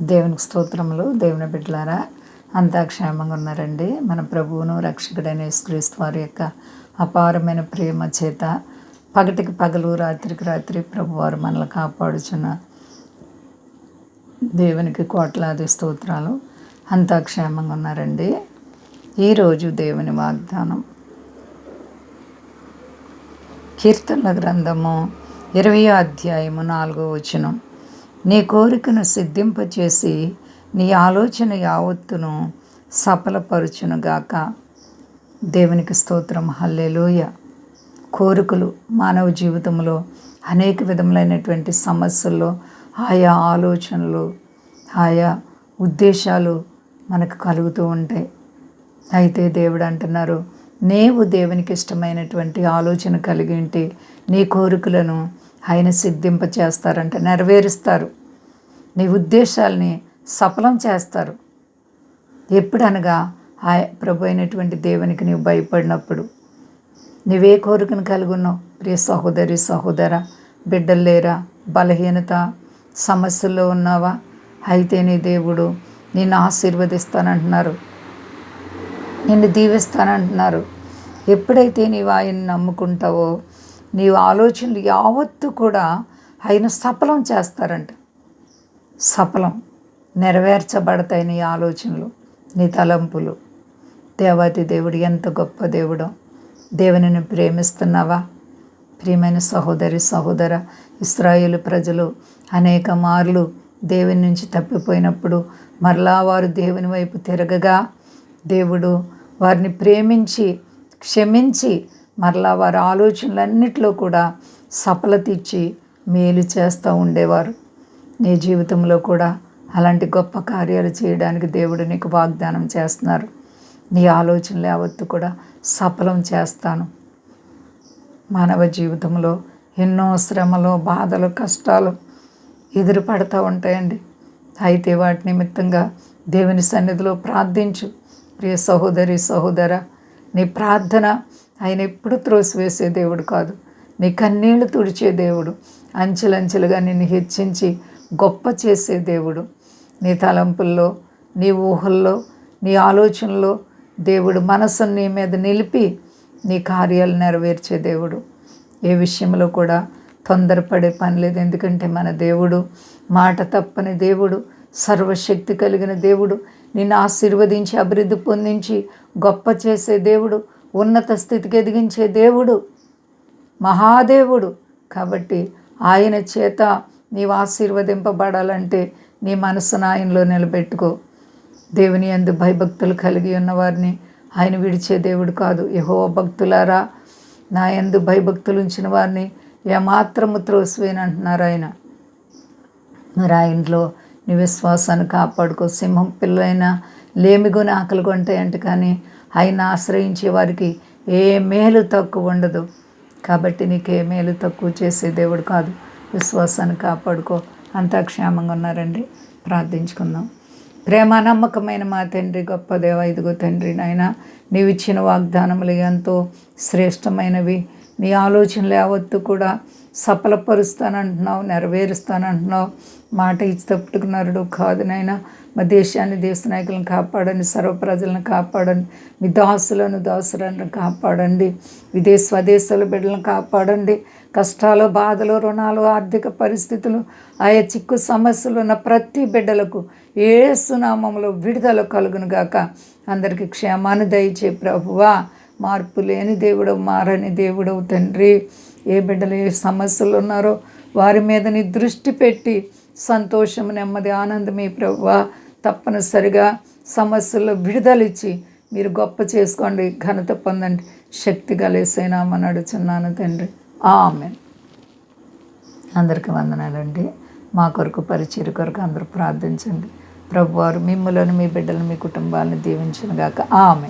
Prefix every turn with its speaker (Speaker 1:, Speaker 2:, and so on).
Speaker 1: దేవునికి స్తోత్రములు. దేవుని బిడ్డలారా అంతా క్షేమంగా ఉన్నారండి. మన ప్రభువును రక్షకుడైన యేసుక్రీస్తు వారి యొక్క అపారమైన ప్రేమ చేత పగటికి పగలు రాత్రికి రాత్రి ప్రభువారు మనల్ని కాపాడుచున్న దేవునికి కోట్లాది స్తోత్రాలు. అంతా క్షేమంగా ఉన్నారండి. ఈరోజు దేవుని వాగ్దానం. కీర్తనల గ్రంథము ఇరవయో అధ్యాయము నాలుగో వచనం. నీ కోరికను సిద్ధింపచేసి నీ ఆలోచన యావత్తును సఫలపరుచునుగాక. దేవునికి స్తోత్రం. హల్లెలూయ. కోరికలు మానవ జీవితంలో అనేక విధములైనటువంటి సమస్యల్లో ఆయా ఆలోచనలు ఆయా ఉద్దేశాలు మనకు కలుగుతూ ఉంటాయి. అయితే దేవుడు అంటున్నారు నీవు దేవునికి ఇష్టమైనటువంటి ఆలోచన కలిగి ఉంటే నీ కోరికలను ఆయన సిద్ధింప చేస్తారంటే నెరవేరుస్తారు. నీ ఉద్దేశాలని సఫలం చేస్తారు. ఎప్పుడనగా ఆ ప్రభు అయినటువంటి దేవునికి నీవు భయపడినప్పుడు. నువ్వే కోరికను కలిగి ఉన్నావు ప్రియ సహోదరి సహోదర బిడ్డలు లేరా? బలహీనత సమస్యల్లో ఉన్నావా? అయితే నీ దేవుడు నిన్ను ఆశీర్వదిస్తానంటున్నారు. నిన్ను దీవిస్తానంటున్నారు. ఎప్పుడైతే నీవు ఆయన్ని నమ్ముకుంటావో నీవు ఆలోచనలు యావత్తు కూడా ఆయన సఫలం చేస్తారంట. సఫలం నెరవేర్చబడతాయి నీ ఆలోచనలు నీ తలంపులు. దేవాతి దేవుడు ఎంత గొప్ప దేవుడో. దేవునిని ప్రేమిస్తున్నావా? ప్రియమైన సహోదరి సహోదర ఇస్రాయేల్ ప్రజలు అనేక మార్లు దేవుని నుంచి తప్పిపోయినప్పుడు మరలా వారు దేవుని వైపు తిరగగా దేవుడు వారిని ప్రేమించి క్షమించి మరలా వారి ఆలోచనలన్నిటిలో కూడా సఫలతిచ్చి మేలు చేస్తూ ఉండేవారు. నీ జీవితంలో కూడా అలాంటి గొప్ప కార్యాలు చేయడానికి దేవుడు నీకు వాగ్దానం చేస్తున్నారు. నీ ఆలోచనలు యావత్తు కూడా సఫలం చేస్తాను. మానవ జీవితంలో ఎన్నో శ్రమలు బాధలు కష్టాలు ఎదురుపడుతూ ఉంటాయండి. అయితే వాటి నిమిత్తంగా దేవుని సన్నిధిలో ప్రార్థించు. ప్రియ సహోదరి సహోదర నీ ప్రార్థన ఆయన ఎప్పుడు త్రోసివేసే దేవుడు కాదు. నీ కన్నీళ్ళు తుడిచే దేవుడు. అంచెలంచెలుగా నిన్ను హెచ్చించి గొప్ప చేసే దేవుడు. నీ తలంపుల్లో నీ ఊహల్లో నీ ఆలోచనలో దేవుడు మనసును నీ మీద నిలిపి నీ కార్యాలు నెరవేర్చే దేవుడు. ఏ విషయంలో కూడా తొందరపడే పని లేదు. ఎందుకంటే మన దేవుడు మాట తప్పని దేవుడు సర్వశక్తి కలిగిన దేవుడు నిన్ను ఆశీర్వదించి అభివృద్ధి పొందించి గొప్ప చేసే దేవుడు ఉన్నత స్థితికి ఎదిగించే దేవుడు మహాదేవుడు. కాబట్టి ఆయన చేత నీవు ఆశీర్వదింపబడాలంటే నీ మనసును ఆయనలో నిలబెట్టుకో. దేవుని అందు భయభక్తులు కలిగి ఉన్నవారిని ఆయన విడిచే దేవుడు కాదు. యహో భక్తులారా నా ఎందు భయభక్తులు ఉంచిన వారిని ఏమాత్రము త్రోసివేని అంటున్నారు ఆయన. మరి ఆయనలో నీ విశ్వాసాన్ని కాపాడుకో. సింహం పిల్లలైనా లేమిగొని ఆకలి కొంటాయంట కానీ ఆయన ఆశ్రయించే వారికి ఏ మేలు తక్కువ ఉండదు. కాబట్టి నీకు ఏ మేలు తక్కువ చేసే దేవుడు కాదు. విశ్వాసాన్ని కాపాడుకో. అంతా క్షేమంగా ఉన్నారండి. ప్రార్థించుకుందాం. ప్రేమ నమ్మకమైన మా తండ్రి గొప్ప దేవ ఇదిగో తండ్రి నాయన నీవు ఇచ్చిన వాగ్దానములు ఎంతో శ్రేష్టమైనవి. నీ ఆలోచనలు యావత్తు కూడా సఫలపరుస్తానంటున్నావు నెరవేరుస్తానంటున్నావు. మాట ఇచ్చి తప్పుకున్నారుడు కాదు నాయన. మా దేశాన్ని దేశ నాయకులను కాపాడండి సర్వ ప్రజలను కాపాడండి. మీ దాసులను దాసులను కాపాడండి. విదేశ స్వదేశాల బిడ్డలను కాపాడండి. కష్టాలు బాధలు రుణాలు ఆర్థిక పరిస్థితులు ఆయా చిక్కు సమస్యలు ఉన్న ప్రతి బిడ్డలకు ఏ సునామంలో విడుదల కలుగునుగాక. అందరికీ క్షేమాన్ని దయచే ప్రభువా. మార్పు లేని దేవుడు మారని దేవుడవు తండ్రి. ఏ బిడ్డలు ఏ సమస్యలు ఉన్నారో వారి మీద నీ దృష్టి పెట్టి సంతోషం నెమ్మది ఆనందమే ప్రభువా తప్పనిసరిగా సమస్యల్లో విడుదలిచ్చి మీరు గొప్ప చేసుకోండి ఘనత పొందండి. శక్తి కలిసేనామని అడుచున్నాను తండ్రి. ఆమె అందరికీ వందనాలండి. మా కొరకు పరిచయ కొరకు అందరూ ప్రార్థించండి. ప్రభువారు మిమ్మల్ని మీ బిడ్డలను మీ కుటుంబాలను దీవించిన గాక ఆమె